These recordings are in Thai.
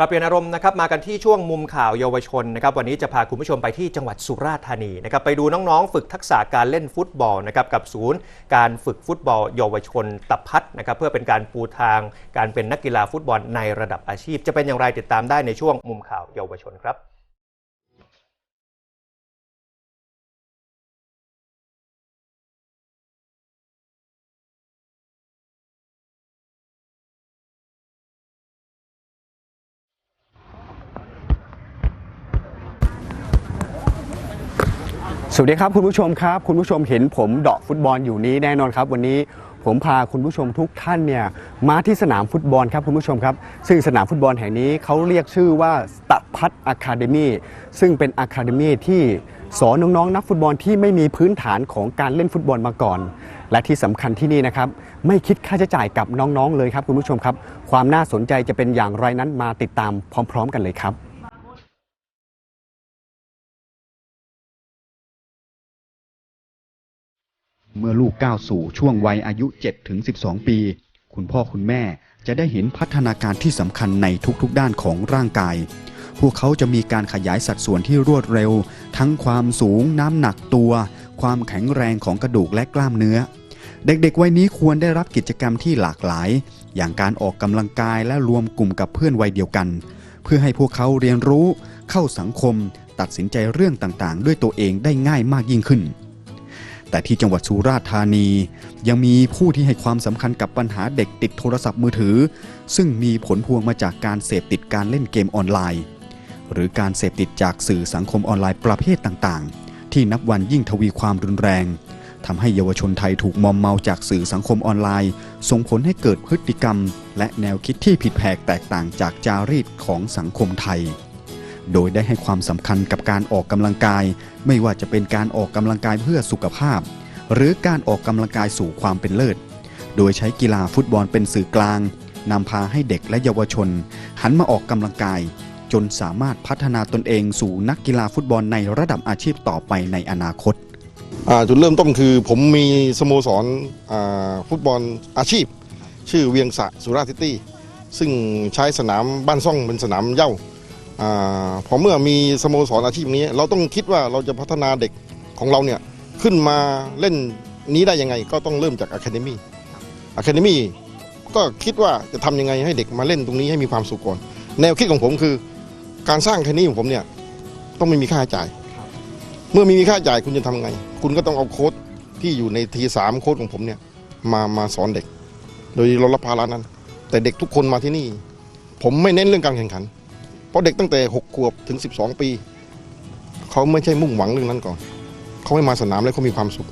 ปรับเปลี่ยนอารมณ์นะครับมากันที่ช่วงมุมข่าวเยาวชนนะครับวันนี้จะพาคุณผู้ชมไปที่จังหวัดสุราษฎร์ธานีนะครับไปดูน้องๆ ฝึกทักษะการเล่นฟุตบอลนะครับกับศูนย์การฝึกฟุตบอลเยาวชนตับพัดนะครับเพื่อเป็นการปูทาง การเป็นนักกีฬาฟุตบอลในระดับอาชีพ จะเป็นอย่างไรติดตามได้ในช่วงมุมข่าวเยาวชนครับ สวัสดีครับคุณผู้ชมครับ คุณผู้ชมเห็นผมเดาะฟุตบอลอยู่นี้แน่นอนครับ วันนี้ผมพาคุณผู้ชมทุกท่านเนี่ยมาที่สนามฟุตบอลครับคุณผู้ชมครับ ซึ่งสนามฟุตบอลแห่งนี้เขาเรียกชื่อว่าตะพัดอะคาเดมีซึ่งเป็นอะคาเดมีที่สอนน้องๆนักฟุตบอลที่ไม่มีพื้นฐานของการเล่นฟุตบอลมาก่อน และที่สำคัญที่นี่นะครับ ไม่คิดค่าใช้จ่ายกับน้องๆเลยครับคุณผู้ชมครับ ความน่าสนใจจะเป็นอย่างไรนั้นมาติดตามพร้อม ๆ กันเลยครับ เมื่อลูกก้าวสู่ช่วงวัยอายุ 7-12 ปี คุณพ่อคุณแม่จะได้เห็นพัฒนาการที่สำคัญในทุกๆ ด้านของร่างกาย พวกเขาจะมีการขยายสัดส่วนที่รวดเร็ว ทั้งความสูงน้ำหนักตัว ความแข็งแรงของกระดูกและกล้ามเนื้อ เด็กๆวัยนี้ควรได้รับกิจกรรมที่หลากหลาย อย่างการออกกำลังกายและรวมกลุ่มกับเพื่อนวัยเดียวกัน เพื่อให้พวกเขาเรียนรู้ เข้าสังคม ตัดสินใจเรื่องต่างๆ ด้วยตัวเองได้ง่ายมากยิ่งขึ้น แต่ที่จังหวัดสุราษฎร์ธานี ยังมีผู้ที่ให้ความสำคัญกับปัญหาเด็กติดโทรศัพท์มือถือ ซึ่งมีผลพวงมาจากการเสพติดการเล่นเกมออนไลน์ หรือการเสพติดจากสื่อสังคมออนไลน์ประเภทต่างๆ ที่นับวันยิ่งทวีความรุนแรงทำให้เยาวชนไทยถูกมอมเมาจากสื่อสังคมออนไลน์ ส่งผลให้เกิดพฤติกรรม และแนวคิดที่ผิดแผกแตกต่างจากจารีตของสังคมไทย โดยได้ให้ความสำคัญกับการออกกำลังกาย ไม่ว่าจะเป็นการออกกำลังกายเพื่อสุขภาพ หรือการออกกำลังกายสู่ความเป็นเลิศ โดยใช้กีฬาฟุตบอลเป็นสื่อกลางนำพาให้เด็กและเยาวชน หันมาออกกำลังกาย จนสามารถพัฒนาตนเองสู่นักกีฬาฟุตบอลในระดับอาชีพต่อไปในอนาคตาจุดเริ่มต้นคือผมมีสโมสรฟุตบอลอาชีพ ชื่อเวียงสะสุราษฎร์ซิตี้ซึ่งใช้สนามบ้านซ่องเป็นสนามเย้าอา พอเมื่อมีสโมสรอาชีพนี้ เราต้องคิดว่าเราจะพัฒนาเด็กของเราเนี่ยขึ้นมาเล่นนี้ได้ยังไง ก็ต้องเริ่มจากอะคาเดมี่อะคาเดมี่ก็คิดว่าจะทำยังไงให้เด็กมาเล่นตรงนี้ให้มีความสุขก่อน แนวคิดของผมคือ การสร้างแค่นี้ของผมเนี่ยต้องไม่มีค่าใช้จ่าย เมื่อไมมีค่าใช้จ่ายคุณจะทำไง คุณก็ต้องเอาโค้ดที่อยู่ในทีสามโค้ดของผมเนี่ยมามาสอนเด็ก โดยเรารับภาระนั้น แต่เด็กทุกคนมาที่นี่ ผมไม่เน้นเรื่องการแข่งขัน เพราะเด็กตั้งแต่ 6 ขวบถึง 12 ปี เขาไม่ใช่มุ่งหวังเรื่องนั้นก่อน เขาไม่มาสนามแล้วเขามีความสุข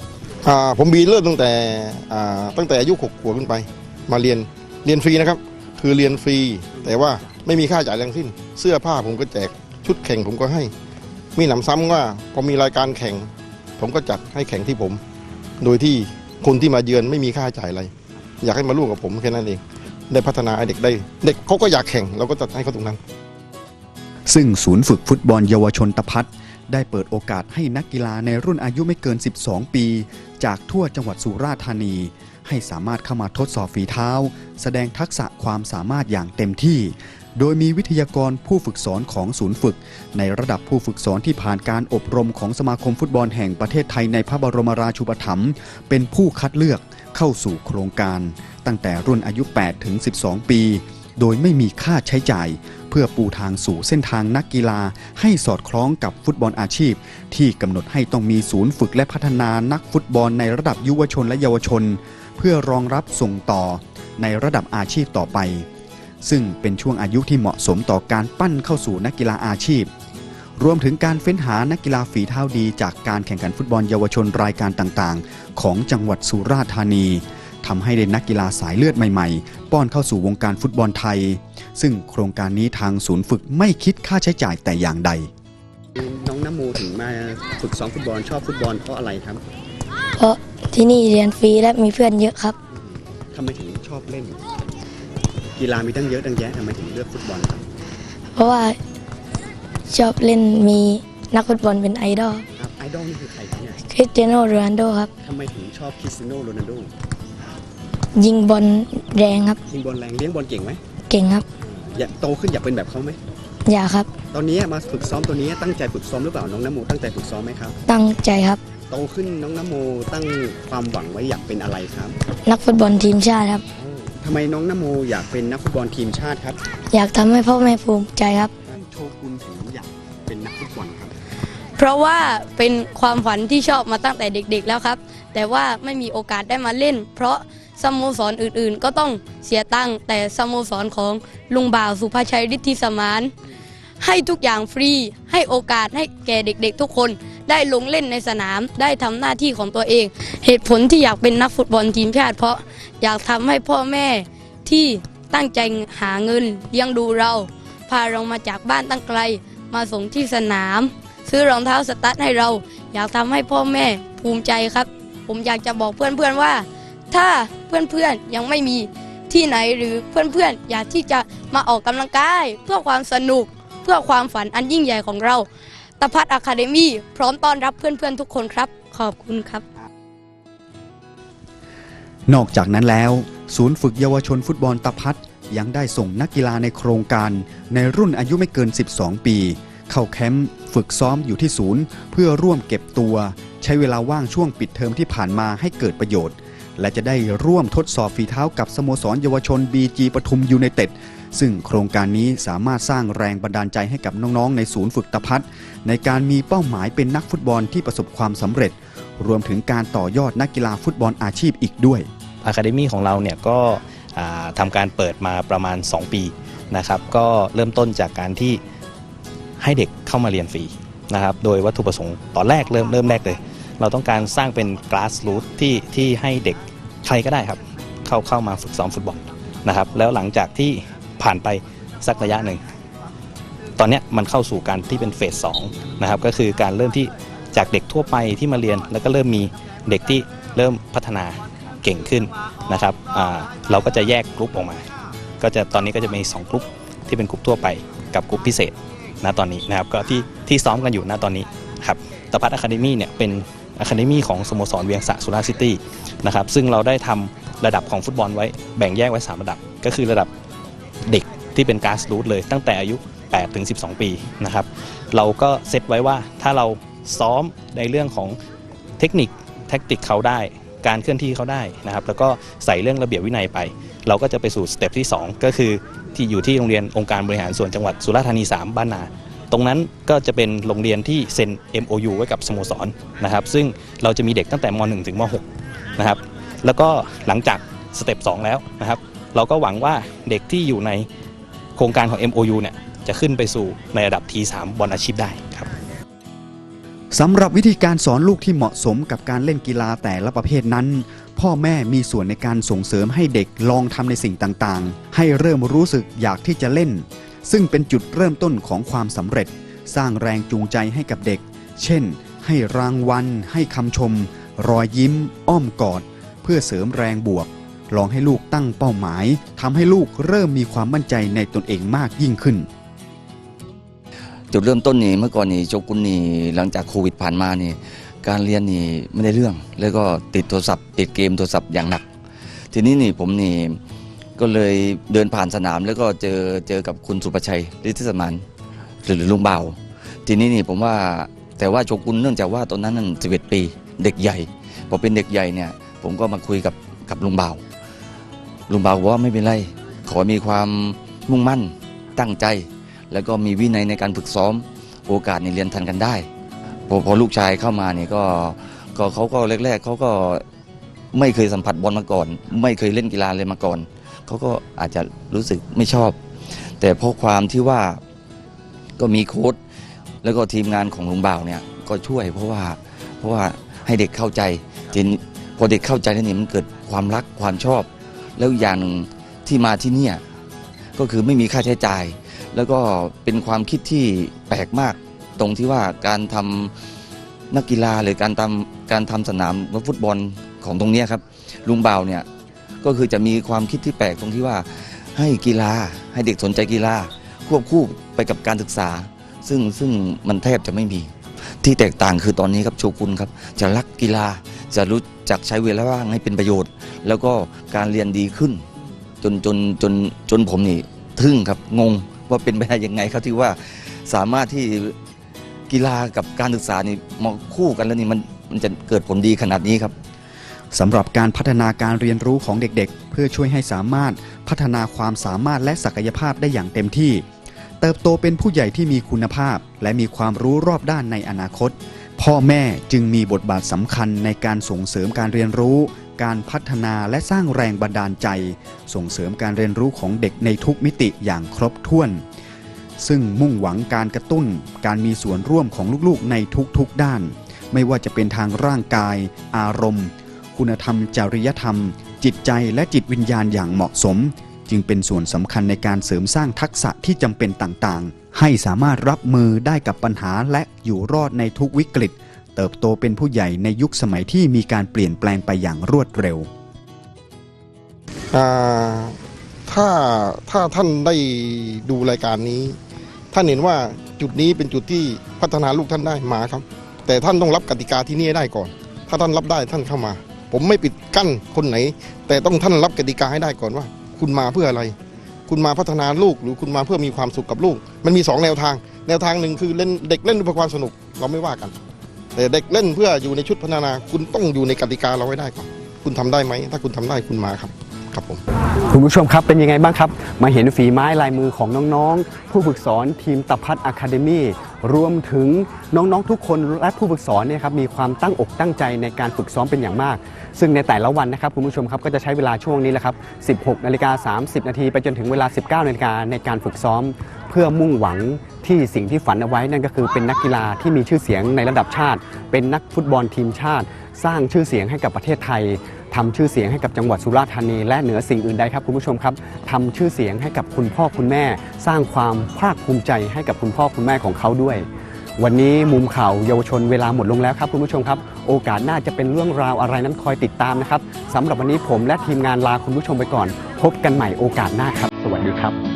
ผมบีเริ่มตั้งแต่ตั้งแต่อายุ 6 ขวบขึ้นไป มาเรียนเรียนฟรีนะครับ คือเรียนฟรี แต่ว่าไม่มีค่าใช้จ่ายแรงสิ้น เสื้อผ้าผมก็แจกชุดแข่งผมก็ให้ มีหนำซ้ำว่าพอมีรายการแข่ง ผมก็จัดให้แข่งที่ผม โดยที่คนที่มาเยือนไม่มีค่าใช้จ่ายอะไร อยากให้มาร่วมกับผมแค่นั้นเอง ได้พัฒนาเด็กได้ เด็กเขาก็อยากแข่งเราก็จัดให้เขาตรงนั้น ซึ่งศูนย์ฝึกฟุตบอลเยาวชนตะพัดได้เปิดโอกาสให้นักกีฬาในรุ่นอายุไม่เกิน 12 ปี จากทั่วจังหวัดสุราษฎร์ธานี ให้สามารถเข้ามาทดสอบฝีเท้า แสดงทักษะความสามารถอย่างเต็มที่ โดยมีวิทยากรผู้ฝึกสอนของศูนย์ฝึก ในระดับผู้ฝึกสอนที่ผ่านการอบรมของสมาคมฟุตบอลแห่งประเทศไทยในพระบรมราชูปถัมภ์เป็นผู้คัดเลือกเข้าสู่โครงการ ตั้งแต่รุ่นอายุ 8 ถึง 12 ปี โดยไม่มีค่าใช้จ่าย เพื่อปูทางสู่เส้นทางนักกีฬาให้สอดคล้องกับฟุตบอลอาชีพ ที่กำหนดให้ต้องมีศูนย์ฝึกและพัฒนานักฟุตบอลในระดับยุวชนและเยาวชน เพื่อรองรับส่งต่อในระดับอาชีพต่อไป ซึ่งเป็นช่วงอายุที่เหมาะสมต่อการปั้นเข้าสู่นักกีฬาอาชีพ รวมถึงการเฟ้นหานักกีฬาฝีเท้าดี จากการแข่งขันฟุตบอลเยาวชนรายการต่างๆ ของจังหวัดสุราษฎร์ธานี ทำให้ได้นักกีฬาสายเลือดใหม่ๆ ป้อนเข้าสู่วงการฟุตบอลไทย ซึ่งโครงการนี้ทางศูนย์ฝึกไม่คิดค่าใช้จ่ายแต่อย่างใด น้องน้ำโมถึงมาฝึกซ้อมฟุตบอลชอบฟุตบอลเพราะอะไรครับ เพราะที่นี่เรียนฟรีและมีเพื่อนเยอะครับทำไมถึงชอบเล่น กีฬามีตั้งเยอะตั้งแยะทำไมถึงเลือกฟุตบอลครับเพราะว่าชอบเล่นมีนักฟุตบอลเป็นไอดอลครับไอดอลนี่คือใครครับเนี่ยคริสเตียโนโรนัลโดครับ ทำไมถึงชอบคริสเตียโนโรนัลโด ยิงบอลแรงครับ ยิงบอลแรงเลี้ยงบอลเก่งไหมเก่งครับยอยากโตขึ้นอยากเป็นแบบเขาไหมอยากครับ ตอนนี้มาฝึกซ้อมตัวนี้ตั้งใจฝึกซ้อมหรือเปล่าน้องนโมตั้งใจฝึกซ้อมไหมครับ ตั้งใจครับ โตขึ้นน้องนโมตั้งความหวังไว้อยากเป็นอะไรครับนักฟุตบอลทีมชาติครับ ทำไมน้องนโมอยากเป็นนักฟุตบอลทีมชาติครับอยากทำให้พ่อแม่ภูมิใจครับ โชกุนถึงอยากเป็นนักฟุตบอลครับเพราะว่าเป็นความฝันที่ชอบมาตั้งแต่เด็กๆแล้วครับ แต่ว่าไม่มีโอกาสได้มาเล่น เพราะ สโมสรอื่นๆ ก็ต้องเสียตังค์แต่สโมสรของลุงบ่าวสุภาชัยฤทธิสมาน ให้ทุกอย่างฟรีให้โอกาสให้แก่เด็กๆ ทุกคนได้ลงเล่นในสนามได้ทำหน้าที่ของตัวเอง เหตุผลที่อยากเป็นนักฟุตบอลทีมชาติ เพราะอยากทำให้พ่อแม่ที่ตั้งใจหาเงินเลี้ยงดูเรา พาเรามาจากบ้านตั้งไกล มาส่งที่สนาม ซื้อรองเท้าสตั๊ดให้เรา อยากทำให้พ่อแม่ภูมิใจครับ ผมอยากจะบอกเพื่อนๆว่า ถ้าเพื่อนๆยังไม่มีที่ไหนหรือเพื่อนๆอยากที่จะมาออกกำลังกาย เพื่อความสนุกเพื่อความฝันอันยิ่งใหญ่ของเราตะพัดอะคาเดมี่พร้อมต้อนรับเพื่อนๆทุกคนครับ ขอบคุณครับ นอกจากนั้นแล้ว ศูนย์ฝึกเยาวชนฟุตบอลตะพัดยังได้ส่งนักกีฬาในโครงการ ในรุ่นอายุไม่เกิน 12 ปี เข้าแคมป์ฝึกซ้อมอยู่ที่ศูนย์ เพื่อร่วมเก็บตัว ใช้เวลาว่างช่วงปิดเทอมที่ผ่านมาให้เกิดประโยชน์ และจะได้ร่วมทดสอบฝีเท้ากับสโมสรเยาวชน BG ปทุมยูไนเต็ดซึ่งโครงการนี้สามารถสร้างแรงบันดาลใจให้กับน้องๆ ในศูนย์ฝึกตะพัดในการมีเป้าหมายเป็นนักฟุตบอลที่ประสบความสำเร็จ รวมถึงการต่อยอดนักกีฬาฟุตบอลอาชีพอีกด้วยอะคาเดมี่ของเราเนี่ยก็ทำการเปิดมาประมาณ 2 ปีนะครับก็เริ่มต้นจากการที่ให้เด็กเข้ามาเรียนฟรีนะครับโดยวัตถุประสงค์ตอนแรกเริ่มเริ่มแรกเลย เราต้องการสร้างเป็น grassroots ที่ที่ให้เด็ก ใครก็ได้ครับเข้าเข้ามาฝึกซ้อมฟุตบอลนะครับ แล้วหลังจากที่ผ่านไปสักระยะหนึ่ง ตอนนี้มันเข้าสู่การที่เป็นเฟสสองนะครับก็คือการเริ่มที่จากเด็กทั่วไปที่มาเรียน แล้วก็เริ่มมีเด็กที่เริ่มพัฒนาเก่งขึ้นนะครับเราก็จะแยกกลุ่มออกมา ก็จะตอนนี้ก็จะมี2กลุ่มที่เป็นกลุ่มทั่วไปกับกลุ่มพิเศษณตอนนี้นะครับก็ที่ที่ซ้อมกันอยู่ณตอนนี้ครับตะพัดอะคาเดมี่เนี่ยเป็น อะคาเดมี่ของสโมสรเวียงสะสุราซิตี้นะครับซึ่งเราได้ทำระดับของฟุตบอลไว้แบ่งแยกไว้ 3 ระดับ ก็คือระดับเด็กที่เป็นการ์สรูทเลย ตั้งแต่อายุ8ถึง12 ปีนะครับเราก็เซตไว้ว่าถ้าเราซ้อมในเรื่องของเทคนิคแท็กติกเขาได้การเคลื่อนที่เขาได้นะครับแล้วก็ใส่เรื่องระเบียบวินัยไป เราก็จะไปสู่สเต็ปที่ 2 ก็คือที่อยู่ที่โรงเรียนองค์การบริหารส่วนจังหวัดสุราษฎร์ธานี 3 บ้านนา ตรงนั้นก็จะเป็นโรงเรียนที่เซ็น MOU ไว้กับสโมสรนะครับ ซึ่งเราจะมีเด็กตั้งแต่ม .1 ถึงม .6 นะครับ แล้วก็หลังจากสเต็ป2แล้วนะครับ เราก็หวังว่าเด็กที่อยู่ในโครงการของ MOU เนี่ยจะขึ้นไปสู่ในระดับ T3 บอลอาชีพได้ครับสำหรับวิธีการสอนลูกที่เหมาะสมกับการเล่นกีฬาแต่ละประเภทนั้น พ่อแม่มีส่วนในการส่งเสริมให้เด็กลองทำในสิ่งต่างๆ ให้เริ่มรู้สึกอยากที่จะเล่น ซึ่งเป็นจุดเริ่มต้นของความสำเร็จ สร้างแรงจูงใจให้กับเด็ก เช่น ให้รางวัล ให้คำชม รอยยิ้ม อ้อมกอด เพื่อเสริมแรงบวก ลองให้ลูกตั้งเป้าหมายทำให้ลูกเริ่มมีความมั่นใจในตนเองมากยิ่งขึ้น จุดเริ่มต้นนี่เมื่อก่อนนี่โจกุนนี่หลังจากโควิดผ่านมานี่การเรียนนี่ไม่ได้เรื่อง แล้วก็ติดโทรศัพท์ ติดเกมโทรศัพท์อย่างหนัก ทีนี้นี่ผมนี่ ก็เลยเดินผ่านสนามแล้วก็เจอเจอกับคุณสุประชัยฤทธิสมานหรือลุงเบาทีนี้นี่ผมว่าแต่ว่าโจกุนเนื่องจากว่าตอนนั้นนั่นสิบเอ็ดปี เด็กใหญ่พอเป็นเด็กใหญ่เนี่ย ผมก็มาคุยกับกับลุงเบาลุงเบาบอกว่าไม่เป็นไร ขอมีความมุ่งมั่นตั้งใจ แล้วก็มีวินัยในการฝึกซ้อมโอกาสในเรียนทันกันได้พอพอลูกชายเข้ามาเนี่ยก็ก็เขาก็แรกๆเขาก็ไม่เคยสัมผัสบอลมาก่อน ไม่เคยเล่นกีฬาเลยมาก่อน เขาก็อาจจะรู้สึกไม่ชอบ แต่เพราะความที่ว่าก็มีโค้ชแล้วก็ทีมงานของลุงบ่าวเนี่ยก็ช่วยเพราะว่าเพราะว่าให้เด็กเข้าใจทีนี้พอเด็กเข้าใจแล้วนี่มันเกิดความรักความชอบ แล้วอย่างหนึ่งที่มาที่เนี่ยก็คือไม่มีค่าใช้จ่าย แล้วก็เป็นความคิดที่แปลกมาก ตรงที่ว่าการทำนักกีฬาหรือการทำการทำสนามฟุตบอลของตรงนี้ครับลุงบ่าวเนี่ย ก็คือจะมีความคิดที่แปลกตรงที่ว่า ให้กีฬาให้เด็กสนใจกีฬาควบคู่ไปกับการศึกษา ซึ่งซึ่งมันแทบจะไม่มี ที่แตกต่างคือตอนนี้ครับโชกุนครับ จะรักกีฬาจะรู้จักใช้เวลาว่างให้เป็นประโยชน์ แล้วก็การเรียนดีขึ้น จนจนจนจนผมนี่ทึ่งครับงงว่าเป็นไปได้ยังไงครับที่ว่าสามารถที่กีฬากับการศึกษานี่มาคู่กันแล้วนี่มันมันจะเกิดผลดีขนาดนี้ครับ สำหรับการพัฒนาการเรียนรู้ของเด็กๆ เพื่อช่วยให้สามารถพัฒนาความสามารถและศักยภาพได้อย่างเต็มที่ เติบโตเป็นผู้ใหญ่ที่มีคุณภาพ และมีความรู้รอบด้านในอนาคต พ่อแม่จึงมีบทบาทสำคัญในการส่งเสริมการเรียนรู้ การพัฒนาและสร้างแรงบันดาลใจ ส่งเสริมการเรียนรู้ของเด็กในทุกมิติอย่างครบถ้วน ซึ่งมุ่งหวังการกระตุ้น การมีส่วนร่วมของลูกๆ ในทุกๆด้าน ไม่ว่าจะเป็นทางร่างกาย อารมณ์ คุณธรรม จริยธรรม จิตใจและจิตวิญญาณอย่างเหมาะสม จึงเป็นส่วนสำคัญในการเสริมสร้างทักษะที่จำเป็นต่างๆ ให้สามารถรับมือได้กับปัญหาและอยู่รอดในทุกวิกฤต เติบโตเป็นผู้ใหญ่ในยุคสมัยที่มีการเปลี่ยนแปลงไปอย่างรวดเร็วถ้าถ้าท่านได้ดูรายการนี้ ท่านเห็นว่าจุดนี้เป็นจุดที่พัฒนาลูกท่านได้มาครับ แต่ท่านต้องรับกติกาที่นี่ได้ก่อน ถ้าท่านรับได้ท่านเข้ามา ผมไม่ปิดกั้นคนไหน แต่ต้องท่านรับกติกาให้ได้ก่อนว่า คุณมาเพื่ออะไร คุณมาพัฒนาลูกหรือคุณมาเพื่อมีความสุขกับลูก มันมีสองแนวทาง แนวทางหนึ่งคือเล่นเด็กเล่นเพื่อความสนุกเราไม่ว่ากัน แต่เด็กเล่นเพื่ออยู่ในชุดพัฒนา คุณต้องอยู่ในกติกาเราให้ได้ก่อนคุณทำได้ไหมถ้าคุณทำได้คุณมาครับครับผมคุณผู้ชมครับเป็นยังไงบ้างครับ มาเห็นฝีไม้ลายมือของน้องๆ ผู้ฝึกสอนทีมตะพัดอะคาเดมี่ รวมถึงน้องๆทุกคนและผู้ฝึกสอนเนี่ยครับมีความตั้งอกตั้งใจในการฝึกซ้อมเป็นอย่างมาก ซึ่งในแต่ละวันนะครับคุณผู้ชมครับก็จะใช้เวลาช่วงนี้แหละครับ 16นาฬิกา30 นาทีไปจนถึงเวลา 19นาฬิกาในการฝึกซ้อม เพื่อมุ่งหวังที่สิ่งที่ฝันเอาไว้นั่นก็คือเป็นนักกีฬาที่มีชื่อเสียงในระดับชาติ เป็นนักฟุตบอลทีมชาติ สร้างชื่อเสียงให้กับประเทศไทย ทำชื่อเสียงให้กับจังหวัดสุราษฎร์ธานี และเหนือสิ่งอื่นใดครับคุณผู้ชมครับทำชื่อเสียงให้กับคุณพ่อคุณแม่ สร้างความภาคภูมิใจให้กับคุณพ่อคุณแม่ของเขาด้วย วันนี้มุมข่าวเยาวชนเวลาหมดลงแล้วครับคุณผู้ชมครับ โอกาสหน้าจะเป็นเรื่องราวอะไรนั้นคอยติดตามนะครับสำหรับวันนี้ผมและทีมงานลาคุณผู้ชมไปก่อน พบกันใหม่โอกาสหน้าครับ สวัสดีครับ